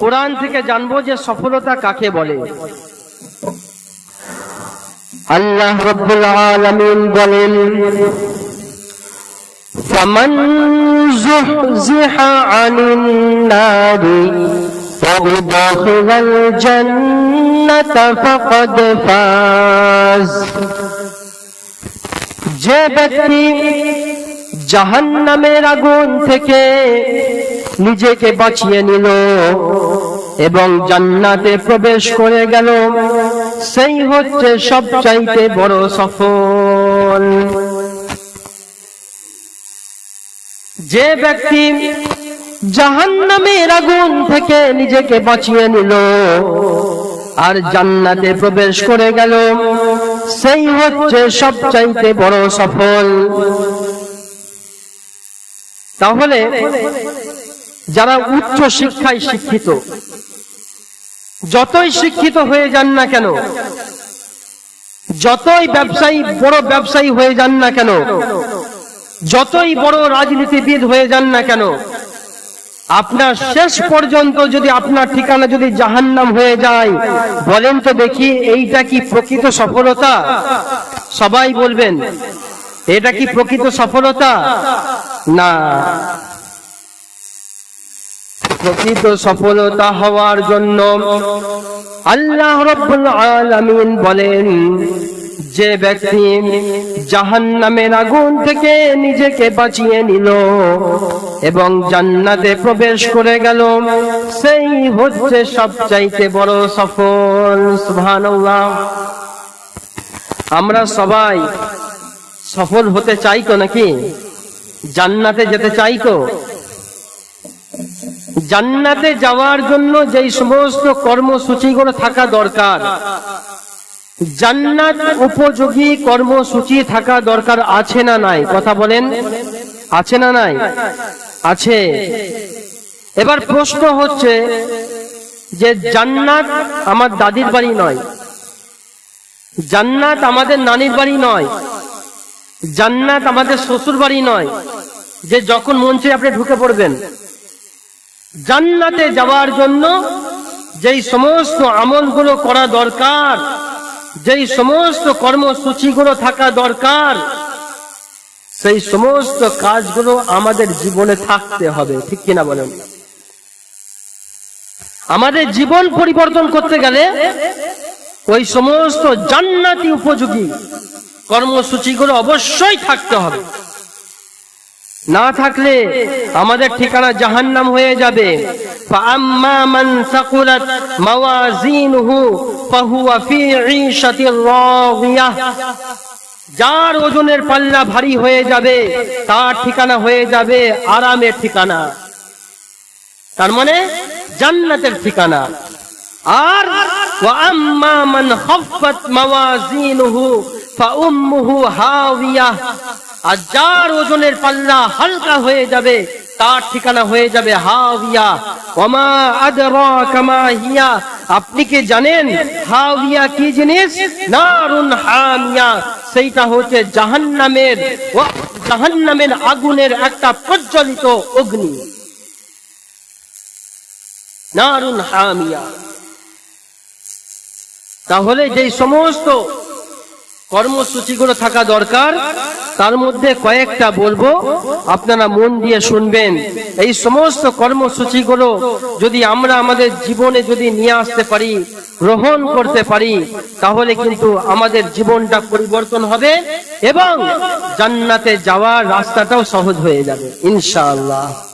কোরআন থেকে জানবো যে সফলতা কাকে বলে আল্লাহ রব্বুল আলামিন বলেন فمن زحزح عن النار وأدخل الجنة فقد فاز যে ব্যক্তি জাহান্নামের আগুন থেকে নিজেকে বাঁচিয়ে নিল এবং জান্নাতে প্রবেশ করে গেল। সেই হচ্ছে সবচাইতে বড় সফল। যে ব্যক্তি জাহান্নামের আগুন থেকে নিজেকে বাঁচিয়ে নিল আর জান্নাতে প্রবেশ করে গেল, সেই হচ্ছে সবচাইতে বড় সফল। তাহলে যারা উচ্চ শিক্ষায় শিক্ষিত, যতই শিক্ষিত হয়ে যান না কেন, যতই ব্যবসায়ী, বড় ব্যবসায়ী হয়ে যান না কেন, যতই বড় রাজনীতিবিদ হয়ে যান না কেন, আপনার শেষ পর্যন্ত যদি আপনার ঠিকানা যদি জাহান্নাম হয়ে যায়, বলেন তো দেখি এইটা কি প্রকৃত সফলতা? সবাই বলবেন, এটা কি প্রকৃত সফলতা? না। প্রকৃত সফলতা হওয়ার জন্য আল্লাহ রব্বুল আলামিন বলেন, যে ব্যক্তি জাহান্নামের আগুন থেকে নিজেকে বাঁচিয়ে নিল এবং জান্নাতে প্রবেশ করে গেল, সেই হচ্ছে সবচাইতে বড় সফল। সুবহানাল্লাহ। আমরা সবাই সফল হতে চাই তো নাকি? জান্নাতে যেতে চাই তো? জান্নাতে যাওয়ার জন্য যেই সমস্ত কর্মসূচিগুলো থাকা দরকার, জান্নাত উপযোগী কর্মসূচি থাকা দরকার আছে না নাই? কথা বলেন, আছে না নাই? আছে। এবার প্রশ্ন হচ্ছে যে জান্নাত আমার দাদির বাড়ি নয়, জান্নাত আমাদের নানির বাড়ি নয়, জান্নাত আমাদের শ্বশুর বাড়ি নয়, যে যখন চাই আপনি ঢুকে পড়বেন। জান্নাতে যাওয়ার জন্য যেই সমস্ত আমলগুলো করা দরকার, যেই সমস্ত কর্মসূচিগুলো থাকা দরকার, সেই সমস্ত কাজগুলো আমাদের জীবনে থাকতে হবে। ঠিক কিনা বলেন? আমাদের জীবন পরিবর্তন করতে গেলে ওই সমস্ত জান্নাতি উপযোগী কর্মসূচিগুলো অবশ্যই থাকতে হবে। না থাকলে আমাদের ঠিকানা জাহান্নাম হয়ে যাবে। যার ওজনের পাল্লা ভারী হয়ে যাবে, তার ঠিকানা হয়ে যাবে আরামের ঠিকানা। তার মানে জান্নাতের ঠিকানা। আর মান হাফাত মাওয়াজিনহু ফাউম্মুহু হাওয়িয়া আর যার ওজনের পাল্লা হালকা হয়ে যাবে, তার ঠিকানা হয়ে যাবে হাওয়া। ওমা আদরাকা মা হিয়া। আপনি কি জানেন হাওয়া কি জিনিস? নারুন হামিয়া। সেইটা হচ্ছে জাহান্নামের জাহান্নামের আগুনের একটা প্রজ্বলিত অগ্নি। নারুন হামিয়া। তাহলে যেই সমস্ত কর্মসূচিগুলো থাকা দরকার। তার মধ্যে কয়েকটা বলব। আপনারা মন দিয়ে শুনবেন। এই সমস্ত কর্মসূচিগুলো যদি আমরা আমাদের জীবনে যদি নিয়ে আসতে পারি, গ্রহণ করতে পারি, তাহলে কিন্তু আমাদের জীবনটা পরিবর্তন হবে এবং জান্নাতে যাওয়ার রাস্তাটাও সহজ হয়ে যাবে, ইনশাআল্লাহ।